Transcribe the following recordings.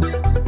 Thank you.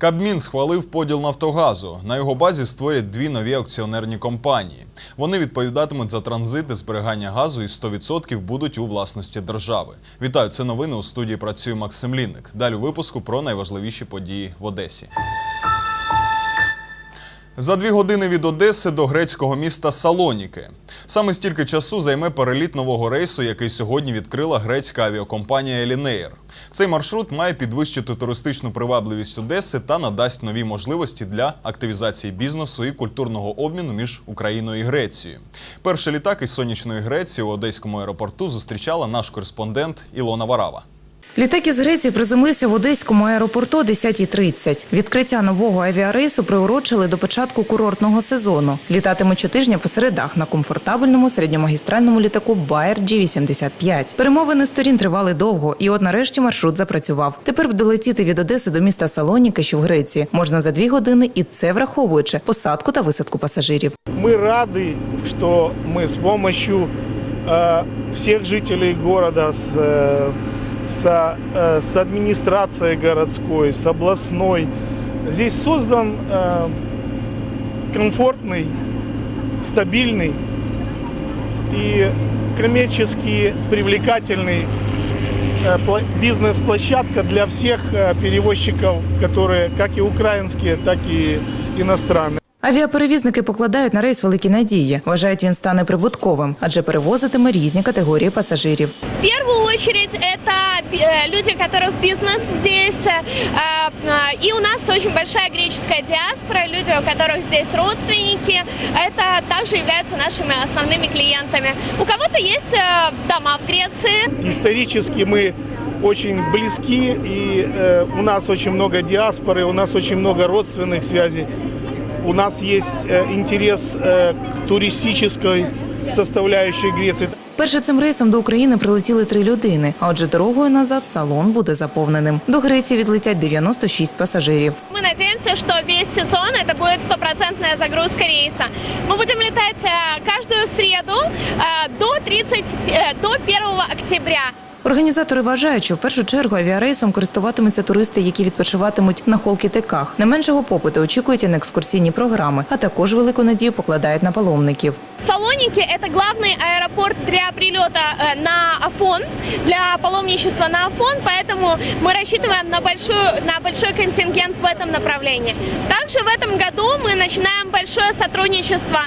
Кабмін схвалив поділ Нафтогазу. На його базі створять дві нові акціонерні компанії. Вони відповідатимуть за транзит і зберігання газу і 100% будуть у власності держави. Вітаю, це новини у студії. Працює Максим Лінник. Далі у випуску про найважливіші події в Одесі. За дві години від Одеси до грецького міста Салоніки. Саме стільки часу займе переліт нового рейсу, який сьогодні відкрила грецька авіакомпанія Елінеєр. Цей маршрут має підвищити туристичну привабливість Одеси та надасть нові можливості для активізації бізнесу і культурного обміну між Україною і Грецією. Перший літак із сонячної Греції у Одеському аеропорту зустрічала наш кореспондент Ілона Варава. Літак із Греції приземлився в Одеському аеропорту о 10.30. Відкриття нового авіарейсу приурочили до початку курортного сезону. Літатимуть щотижня по середах на комфортабельному середньомагістральному літаку Bayer G85. Перемовини сторін тривали довго, і от нарешті маршрут запрацював. Тепер буде летіти від Одеси до міста Салоніки, що в Греції, можна за дві години, і це враховуючи посадку та висадку пасажирів. Мы рады, что мы с помощью э, всех жителей города, с, э, со- э, с администрацией городской, с областной, здесь создан э, комфортный, стабильный и коммерчески привлекательный э, бизнес-площадка для всех перевозчиков, которые как и украинские, так и иностранные. Авіаперевізники покладають на рейс великі надії. Вважають, він стане прибутковим, адже перевозитиме різні категорії пасажирів. В первую очередь это э, люди, у которых бизнес здесь. э, э, И у нас очень большая греческая диаспора, люди, у которых здесь родственники. Это также являются нашими основными клиентами. У кого-то есть э, дома в Греции, Исторически мы очень близки, и э, у нас очень много диаспоры, у нас очень много родственных связей. У нас есть э, интерес э, к туристической составляющей Греции. Перше цим рейсом до України прилетіли три людини. А отже, дорогою назад салон буде заповненим. До Греції відлетять 96 пасажирів. Мы надеемся, что весь сезон это будет стопроцентная загрузка рейса. Мы будем летать э, каждую среду э, до 30, э, до 1 октября. Організатори вважають, що в першу чергу авіарейсом користуватимуться туристи, які відпочиватимуть на холкітеках. Не меншого попиту очікують і на екскурсійні програми, а також велику надію покладають на паломників. Салоники – это главный аэропорт для прилета э, на Афон, для паломничества на Афон, поэтому мы рассчитываем на, большую, на большой контингент в этом направлении. Также в этом году мы начинаем большое сотрудничество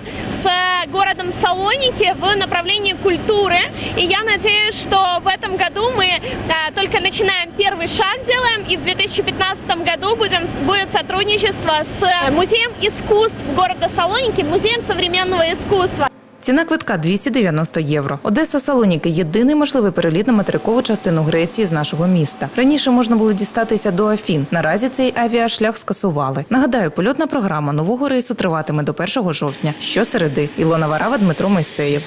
с э, городом Салоники в направлении культуры, и я надеюсь, что в этом году мы э, только начинаем первый шаг делаем, и в 2015 году будем, будет сотрудничество с э, Музеем искусств города Салоники, Музеем современного искусства. Ціна квитка 290 євро. Одеса Салоніки єдиний можливий переліт на материкову частину Греції з нашого міста. Раніше можна було дістатися до Афін. Наразі цей авіашлях скасували. Нагадаю, польотна програма нового рейсу триватиме до 1 жовтня. Щосереди. Ілона Варава, Дмитро Майсеєв.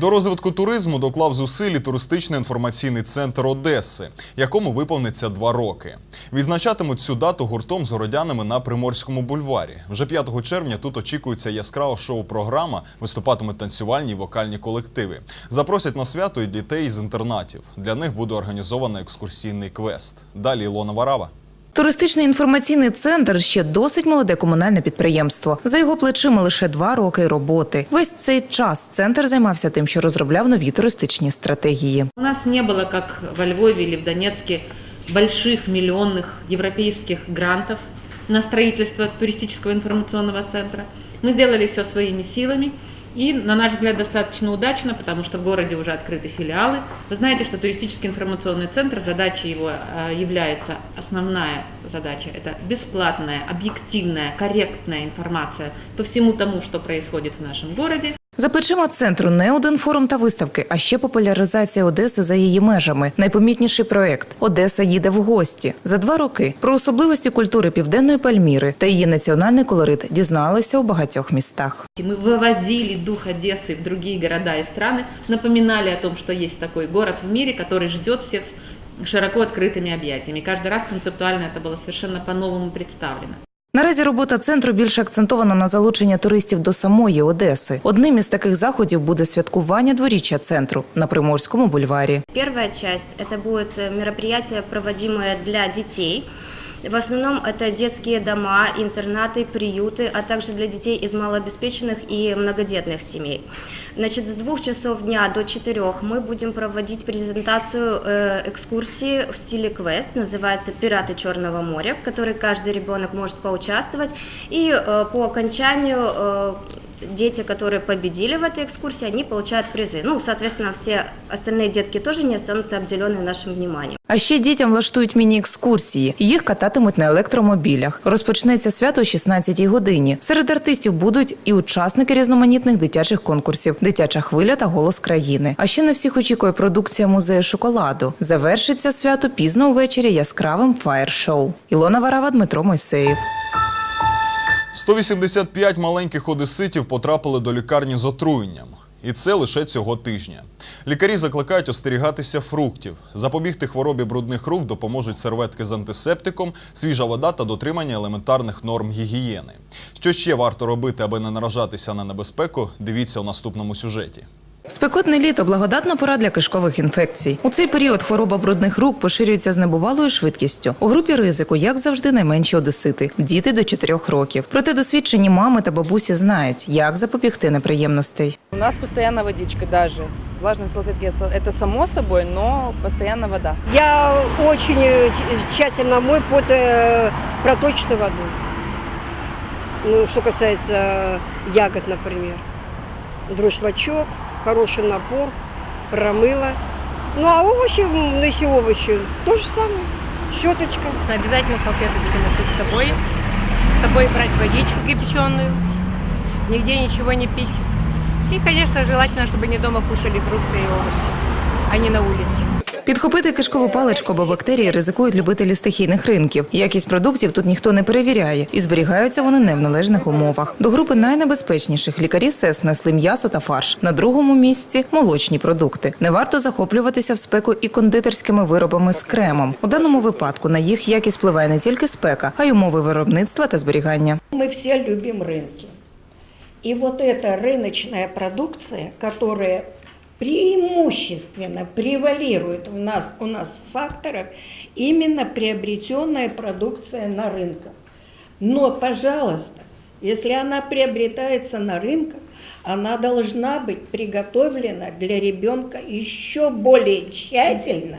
До розвитку туризму доклав зусиль туристичний інформаційний центр Одеси, якому виповниться два роки. Відзначатимуть цю дату гуртом з городянами на Приморському бульварі. Вже 5 червня тут очікується яскрава шоу-програма, виступатимуть танцювальні і вокальні колективи. Запросять на свято і дітей із інтернатів. Для них буде організовано екскурсійний квест. Далі Ілона Варава. Туристичний інформаційний центр ще досить молоде комунальне підприємство. За його плечима лише два роки роботи. Весь цей час центр займався тим, що розробляв нові туристичні стратегії. У нас не было, как во Львове или в Донецке, больших миллионных европейских грантов на строительство туристического информационного центра. Мы сделали все своими силами и, на наш взгляд, достаточно удачно, потому что в городе уже открыты филиалы. Вы знаете, что туристический информационный центр, задача его э, является, основная задача, это бесплатная, объективная, корректная информация по всему тому, что происходит в нашем городе. За плечима центру не один форум та виставки, а ще популяризація Одеси за її межами. Найпомітніший проект Одеса їде в гості. За два роки про особливості культури південної Пальміри та її національний колорит дізналися у багатьох містах. Мы вывозили дух Одессы в другие города и страны, напоминали о том, что есть такой город в мире, который ждет всех с широко открытыми объятиями. Каждый раз концептуально это было совершенно по-новому представлено. Наразі робота центру більше акцентована на залучення туристів до самої Одеси. Одним із таких заходів буде святкування дворіччя центру на Приморському бульварі. Перша часть – це будет э, мероприятие, проводимое для детей. В основном это детские дома, интернаты, приюты, а также для детей из малообеспеченных и многодетных семей. Значит, с двух часов дня до четырех мы будем проводить презентацию э, экскурсии в стиле квест, называется «Пираты Черного моря», в которой каждый ребенок может поучаствовать. И э, по окончанию э, дети, которые победили в этой экскурсии, они получают призы. Ну, соответственно, все остальные детки тоже не останутся обделенные нашим вниманием. А ще дітям влаштують міні-екскурсії. Їх кататимуть на електромобілях. Розпочнеться свято о 16-й годині. Серед артистів будуть і учасники різноманітних дитячих конкурсів, дитяча хвиля та голос країни. А ще на всіх очікує продукція музею шоколаду. Завершиться свято пізно увечері яскравим фаєр-шоу. Ілона Варава, Дмитро Мойсеєв. 185 маленьких одеситів потрапили до лікарні з отруєнням. І це лише цього тижня. Лікарі закликають остерігатися фруктів. Запобігти хворобі брудних рук допоможуть серветки з антисептиком, свіжа вода та дотримання елементарних норм гігієни. Що ще варто робити, аби не наражатися на небезпеку, дивіться у наступному сюжеті. Спекотне літо благодатна пора для кишкових інфекцій. У цей період хвороба брудних рук поширюється з небувалою швидкістю. У групі ризику, як завжди, найменші одесити діти до 4 років. Проте досвідчені мами та бабусі знають, як запобігти неприємностей. У нас постоянно водичка даже. Влажные салфетки – это само собой, но постоянно вода. Я очень э, тщ- тщательно мою под э, проточной водой. Ну, что касается ягод, например. Друшлачок, хороший напор, промыла. Ну, а овощи, ну, овощи, то же самое. Щеточка. Обязательно салфеточки носить с собой. С собой брать водичку кипяченую. Нигде ничего не пить. И, конечно, желательно, чтобы не дома кушали фрукты и овощи, а не на улице. Підхопити кишкову паличку або бактерії ризикують любителі стихійних ринків. Якість продуктів тут ніхто не перевіряє, і зберігаються вони не в належних умовах. До групи найнебезпечніших лікарі СЕС внесли м'ясо та фарш. На другому місці молочні продукти. Не варто захоплюватися в спеку і кондитерськими виробами з кремом. У даному випадку на їх якість впливає не тільки спека, а й умови виробництва та зберігання. Мы все любим рынки. И вот эта рыночная продукция, которая преимущественно превалирует у нас, у нас в факторах, именно приобретенная продукция на рынках. Но, пожалуйста, если она приобретается на рынках, она должна быть приготовлена для ребенка еще более тщательно,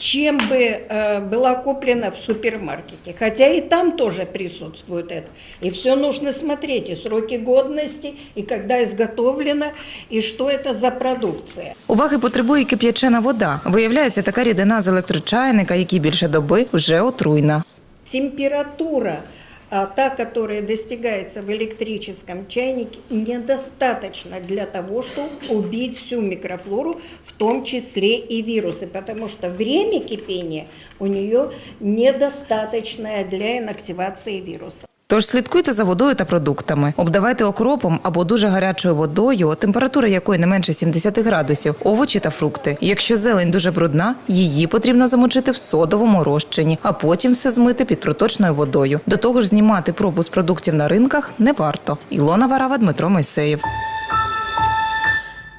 чем бы э, была куплена в супермаркете. Хотя и там тоже присутствует это. И все нужно смотреть, и сроки годности, и когда изготовлено, и что это за продукция. Уваги потребує і кип'ячена вода. Виявляється, така рідина з електрочайника, який більше доби вже отруйна. Температура, а, та, которая достигается в электрическом чайнике, недостаточно для того, чтобы убить всю микрофлору, в том числе и вирусы, потому что время кипения у нее недостаточное для инактивации вируса. Тож слідкуйте за водою та продуктами. Обдавайте окропом або дуже гарячою водою, температура якої не менше 70 градусів, овочі та фрукти. Якщо зелень дуже брудна, її потрібно замочити в содовому розчині, а потім все змити під проточною водою. До того ж, знімати пробу з продуктів на ринках не варто. Ілона Варава, Дмитро Мойсеєв.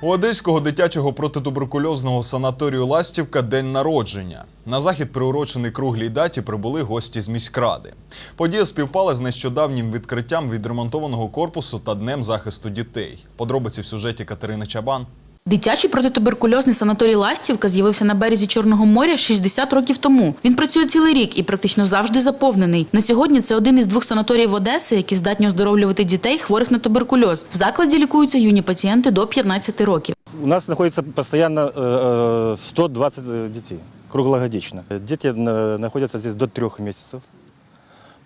У Одеського дитячого протитуберкульозного санаторію Ластівка день народження. На захід, приурочений круглій даті, прибули гості з міськради. Подія співпала з нещодавнім відкриттям відремонтованого корпусу та днем захисту дітей. Подробиці в сюжеті Катерини Чабан. Дитячий протитуберкульозний санаторій Ластівка з'явився на березі Чорного моря 60 років тому. Він працює цілий рік і практично завжди заповнений. На сьогодні це один із двох санаторіїв Одеси, які здатні оздоровлювати дітей, хворих на туберкульоз. В закладі лікуються юні пацієнти до 15 років. У нас находится постоянно э, э, 120 детей, круглогодично. Дети э, находятся здесь до трех месяцев,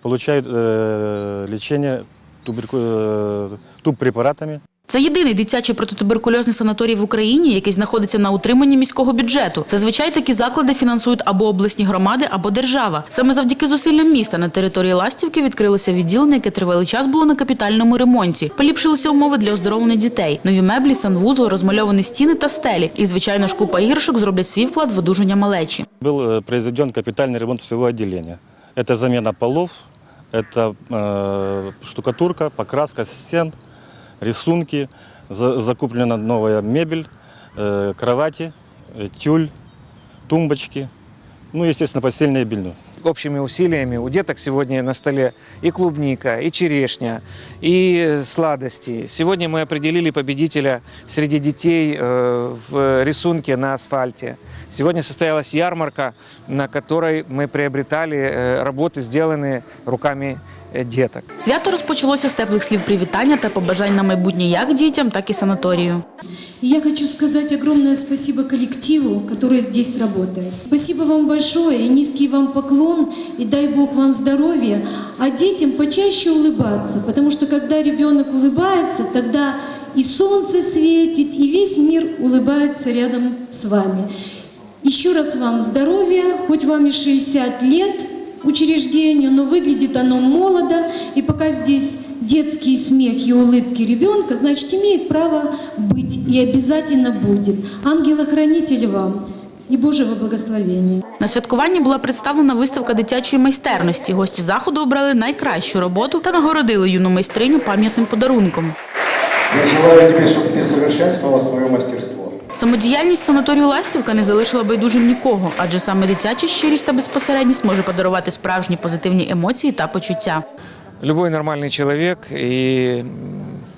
получают э, лечение туберку... э, туб-препаратами. Це єдиний дитячий протитуберкульозний санаторій в Україні, який знаходиться на утриманні міського бюджету. Зазвичай такі заклади фінансують або обласні громади, або держава. Саме завдяки зусиллям міста на території Ластівки відкрилося відділення, яке тривалий час було на капітальному ремонті. Поліпшилися умови для оздоровлення дітей. Нові меблі, санвузол, розмальовані стіни та стелі. І, звичайно ж, купа іграшок зроблять свій вклад в одужання малечі. Был э, произведен капитальный ремонт всего отделения. Это замена полов, это э, штукатурка, покраска стен, Рисунки, за- закуплена новая мебель, э, кровати, э, тюль, тумбочки, ну, естественно, постельное белье. общими усилиями у деток сегодня на столе и клубника, и черешня, и сладости. Сегодня мы определили победителя среди детей э, в рисунке на асфальте. Сегодня состоялась ярмарка, на которой мы приобретали работы, сделанные руками э, деток. Свято розпочалося з теплих слів привітання та побажань на майбутнє як дітям, так і санаторію. И я хочу сказать огромное спасибо коллективу, который здесь работает. Спасибо вам большое и низкий вам поклон, и дай Бог вам здоровья, а детям почаще улыбаться, потому что когда ребенок улыбается, тогда и солнце светит, и весь мир улыбается рядом с вами. Еще раз вам здоровья, хоть вам и 60 лет учреждению, но выглядит оно молодо, и пока здесь детский смех и улыбки ребенка, значит, имеет право быть и обязательно будет. Ангела-хранитель вам и Божьего благословения. На святкуванні була представлена виставка дитячої майстерності. Гості заходу обрали найкращу роботу та нагородили юну майстриню пам'ятним подарунком. Я желаю тебе, чтобы ты совершенствовала свое мастерство. Самодіяльність санаторію Ластівка не залишила байдужим нікого, адже саме дитяча щирість та безпосередність може подарувати справжні позитивні емоції та почуття. Любой нормальный человек и м,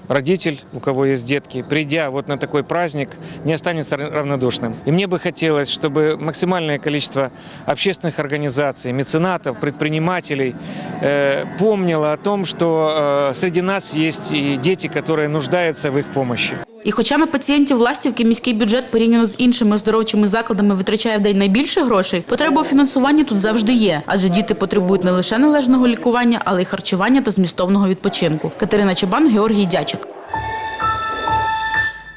родитель, у кого есть детки, придя вот на такой праздник, не останется ра- равнодушным. И мне бы хотелось, чтобы максимальное количество общественных организаций, меценатов, предпринимателей э, помнило о том, что э, среди нас есть и дети, которые нуждаются в их помощи. І хоча на пацієнтів Ластівки міський бюджет порівняно з іншими оздоровчими закладами витрачає в день найбільше грошей, потреба у фінансуванні тут завжди є, адже діти потребують не лише належного лікування, але й харчування та змістовного відпочинку. Катерина Чабан, Георгій Дячик.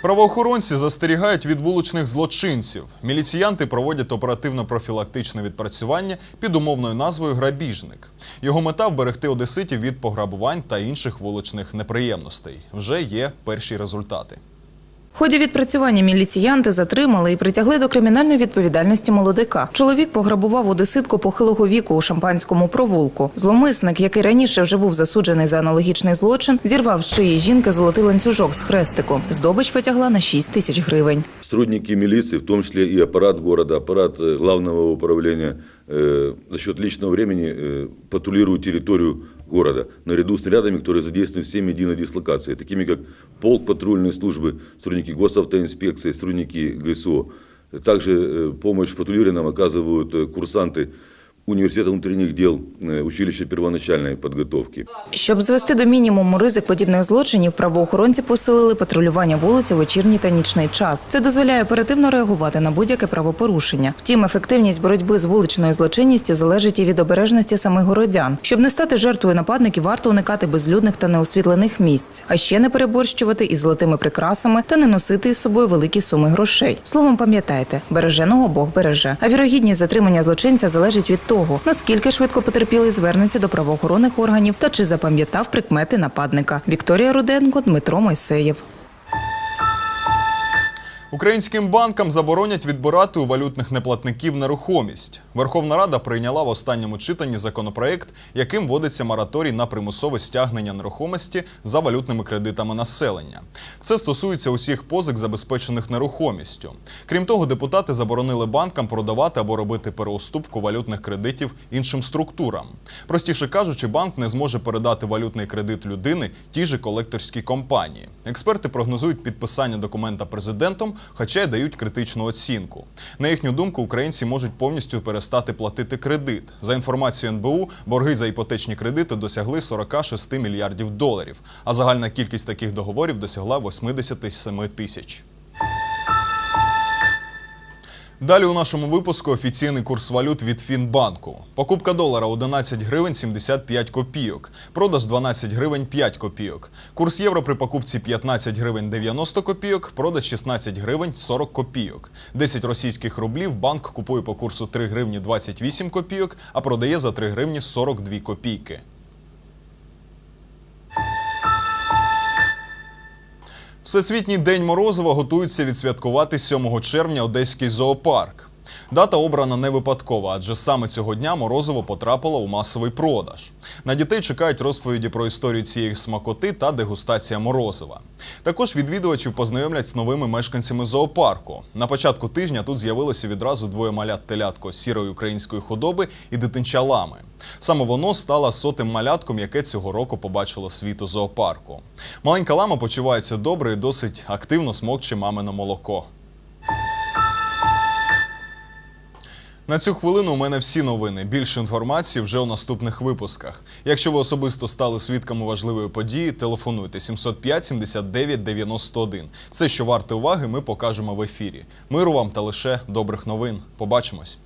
Правоохоронці застерігають від вуличних злочинців. Міліціянти проводять оперативно-профілактичне відпрацювання під умовною назвою Грабіжник. Його мета вберегти одеситів від пограбувань та інших вуличних неприємностей. Вже є перші результати. В ході відпрацювання міліціянти затримали і притягли до кримінальної відповідальності молодика. Чоловік пограбував одеситку похилого віку у шампанському провулку. Зломисник, який раніше вже був засуджений за аналогічний злочин, зірвав з шиї жінки золотий ланцюжок з хрестиком. Здобич потягла на 6 тисяч гривень. Сотрудники милиции, в том числе и аппарат города, аппарат э, главного управления, э, за счет личного времени э, патрулируют территорию города наряду с нарядами, которые задействованы в 7 единой дислокации, такими как полк патрульной службы, сотрудники госавтоинспекции, сотрудники ГСО. Также э, помощь в патрулировании нам оказывают э, курсанты университета внутренних дел, э, училища первоначальной подготовки. Щоб звести до мінімуму ризик подібних злочинів, правоохоронці посилили патрулювання вулиць у вечірній та нічний час. Це дозволяє оперативно реагувати на будь-яке правопорушення. Втім, ефективність боротьби з вуличною злочинністю залежить і від обережності самих городян. Щоб не стати жертвою нападників, варто уникати безлюдних та неосвітлених місць, а ще не переборщувати із золотими прикрасами та не носити із собою великі суми грошей. Словом, пам'ятайте, береженого Бог береже. А вірогідність затримання злочинця залежить від того, наскільки швидко потерпілий звернеться до правоохоронних органів та чи запам'ятав прикмети нападника. Вікторія Руденко, Дмитро Мойсеєв. Українським банкам заборонять відбирати у валютних неплатників нерухомість. Верховна Рада прийняла в останньому читанні законопроект, яким вводиться мораторій на примусове стягнення нерухомості за валютними кредитами населення. Це стосується усіх позик, забезпечених нерухомістю. Крім того, депутати заборонили банкам продавати або робити переуступку валютних кредитів іншим структурам. Простіше кажучи, банк не зможе передати валютний кредит людини тій же колекторській компанії. Експерти прогнозують підписання документа президентом, хоча й дають критичну оцінку. На їхню думку, українці можуть повністю перестати платити кредит. За інформацією НБУ, борги за іпотечні кредити досягли 46 мільярдів доларів, а загальна кількість таких договорів досягла 87 тисяч. Далі у нашому випуску офіційний курс валют від Фінбанку. Покупка долара 11 гривень 75 копійок, продаж 12 гривень 5 копійок. Курс євро при покупці 15 гривень 90 копійок, продаж 16 гривень 40 копійок. 10 російських рублів банк купує по курсу 3 гривні 28 копійок, а продає за 3 гривні 42 копійки. Всесвітній день Морозова готується відсвяткувати 7 червня Одеський зоопарк. Дата обрана не випадкова, адже саме цього дня Морозово потрапило у масовий продаж. На дітей чекають розповіді про історію цієї смакоти та дегустація морозива. Також відвідувачів познайомлять з новими мешканцями зоопарку. На початку тижня тут з'явилося відразу двоє малят телятко сірої української худоби і дитинча лами. Саме воно стало сотим малятком, яке цього року побачило світ у зоопарку. Маленька лама почувається добре і досить активно смокче мамине молоко. На цю хвилину у мене всі новини. Більше інформації вже у наступних випусках. Якщо ви особисто стали свідками важливої події, телефонуйте 705 79 91. Все, що варте уваги, ми покажемо в ефірі. Миру вам та лише добрих новин. Побачимось.